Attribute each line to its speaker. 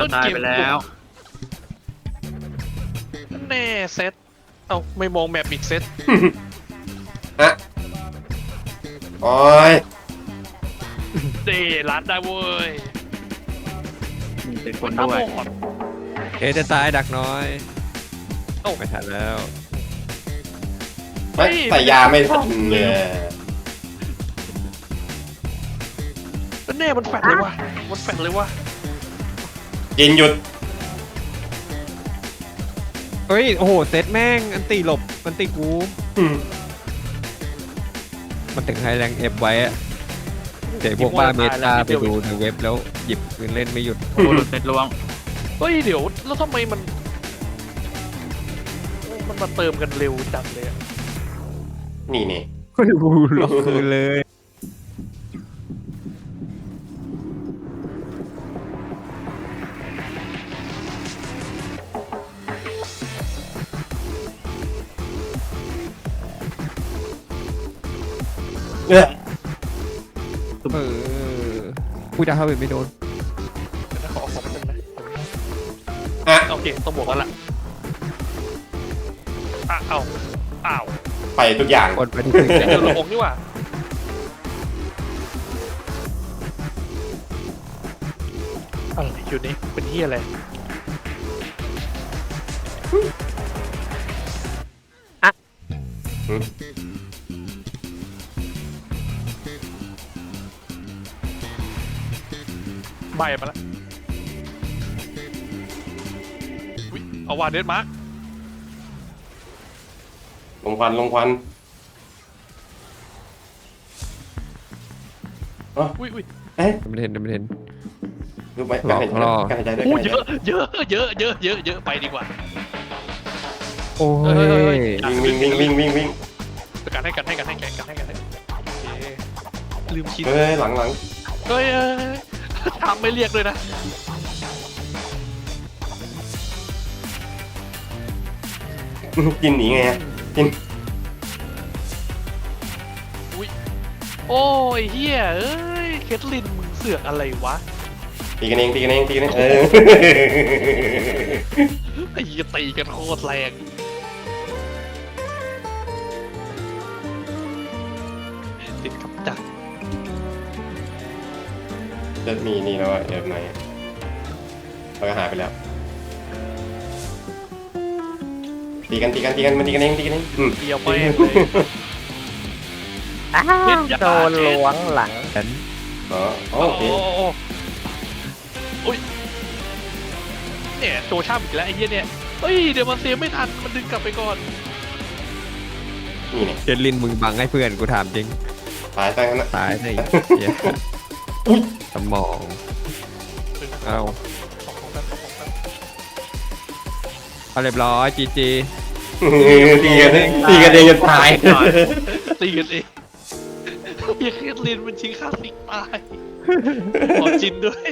Speaker 1: วตายไปแล้ว
Speaker 2: แน่เซตเอาไม่มองแมปอีกเซต
Speaker 3: ฮะโอ้ย
Speaker 2: เดร้านได้เว้ย
Speaker 1: มีเป็นคน
Speaker 2: ตา
Speaker 1: ด้วย
Speaker 2: บอด
Speaker 4: เอะจะตายดักน้อย
Speaker 2: โอ้
Speaker 4: ไม่ทันแล้ว
Speaker 3: ไม่ใส่ยาไม่ทันเลย
Speaker 2: แน่มันแฟดเลยวะมันแฟดเลยวะ
Speaker 3: กินหยุด
Speaker 4: เฮ้ย โอ้โห เซตแม่ง อันตีหลบ อันตีกู
Speaker 3: อืม
Speaker 4: มันถึงไฮแรงเอฟไว้อะเดี๋ยวพวกบ้าเมตาไปดูในเว็บแล้วหยิบปืนเล่นไม่หยุด
Speaker 1: โอ้โหหลุดเสร็จลวง
Speaker 2: เฮ้ยเดี๋ยวแล้วทำไมมันมันมาเติมกันเร็วจังเลยอะ
Speaker 3: นี่นี่
Speaker 4: เฮ้ยกูล็อกคืนเลย
Speaker 3: เอ้ย
Speaker 4: เออกูจะเข้าไปไม่โดน
Speaker 2: เดี๋ยวนะขอของนึงนะ
Speaker 3: อะ
Speaker 2: โอเคต้องบวกกันละอะเอาอ้าว
Speaker 3: ไปทุกอย่าง
Speaker 4: กดไปที่ถึง
Speaker 2: เจอระองนี่หว่าอะไรอยู่นี่เป็นเฮียอะไร ใบมาละอุ๊ยเอาวาเดนมาร์ก
Speaker 3: ลงควันลงควันอ๋อ
Speaker 2: อุ้ยอุ้ย
Speaker 3: เอ๊ะ
Speaker 4: ไม่เห็นไม่เห็น
Speaker 3: รู้ไหม
Speaker 4: หลอก
Speaker 3: การหายใจ
Speaker 4: ล่อ
Speaker 3: การหายใจด้วย
Speaker 2: โอ้
Speaker 3: การหาย
Speaker 2: เย
Speaker 3: ใจ
Speaker 2: อะเยอะเยอะเยอะเยอะเยอะเยอะไปดีกว่า
Speaker 4: โอ้
Speaker 2: เฮ้ยเฮ้ยเฮ้
Speaker 4: ย
Speaker 2: ย
Speaker 3: วิ่งวิ่งวิ่งวิ่งวิ่งวิ่ง
Speaker 2: กันให้กันให้กันให้กันให้กันให้โอเคลืมคิด
Speaker 3: เฮ้ยหลังหลัง
Speaker 2: เฮ้ยเฮ้ยเฮ้ย ทำไม่เรียกเลยนะ
Speaker 3: กินหนีไงฮะกิน
Speaker 2: โอ้ยเฮียเอ้ย เคทลินมึงเสือกอะไรวะ
Speaker 3: ตีกันเองตีกันเองตีกันเองเออ
Speaker 2: ไอ้เหี้ยตีกันโคตรแรง ติดกับดัก
Speaker 3: จะมีนี่แล้วอะเอฟไหนเราก็หายไปแล้วตีกันตีกันตีกันมันตีกันเองตีกันเองอืม
Speaker 2: เดียวไปเลย
Speaker 5: อ้าวโดนล้วงหลัง
Speaker 4: ฉัน
Speaker 3: อ๋อโอ
Speaker 2: โอ้
Speaker 3: เค
Speaker 2: โหโอ้ยเนี่ยโจช่ำอีกแล้วไอ้เหี้ยเนี่ยเฮ้ยเดี๋ยวมันเสียไม่ทันมันดึงกลับไปก่อน
Speaker 3: นี่เนี่ย
Speaker 4: เจนลินมึงบังให้เพื่อนกูถามจริง
Speaker 3: ตายซะงั้นนะ
Speaker 4: ตายได้เหี้ย
Speaker 3: อุ๊ย
Speaker 4: สมองเอา
Speaker 2: ของของกันของของกัน
Speaker 4: เอาเรียบร้อยจีจี
Speaker 3: ตีกันเองตีกันเองจนตาย
Speaker 2: ตีกันเองเฮียเคทลินมันชิงคลาสสิกตายขอจินด้วย